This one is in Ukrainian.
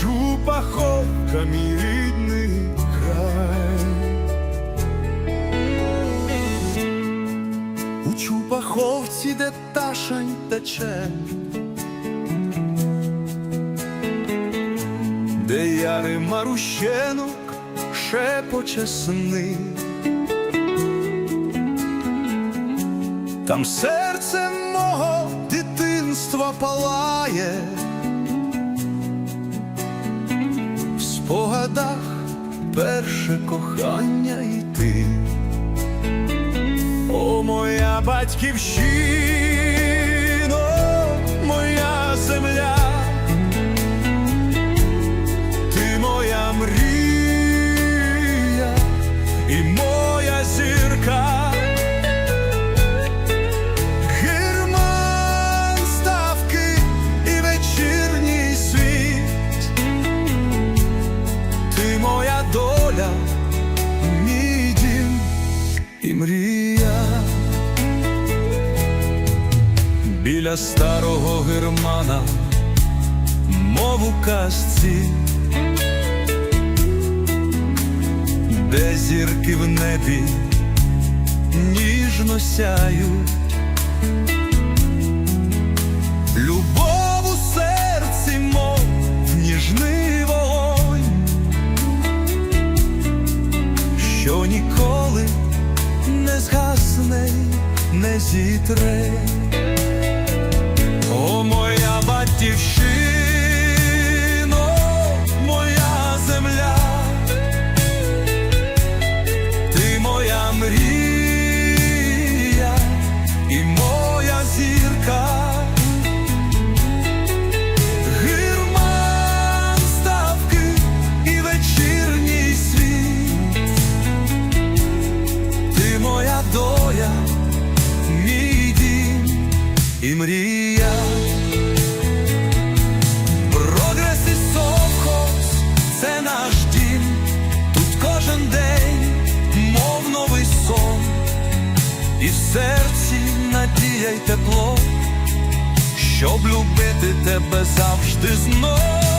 Чупаховка, мій рідний край. У Чупаховці, де ташань тече, де яри марущенок шепоче сни. Там серце мого дитинства палає, спогадах перше кохання і ти. О, моя батьківщино, моя земля, ти моя мрія і моя і мрія. Біля старого германа, мов у казці, де зірки в небі ніжно сяють. Любов у серці, мов ніжний вогонь, що ніколи не зітре. О, моя батьківщино, моя земля, ти моя мрія і моя зірка. І мрія. Прогрес і совхоз – це наш дім, тут кожен день, мов новий сон, і в серці надія й тепло щоб любити тебе завжди знов.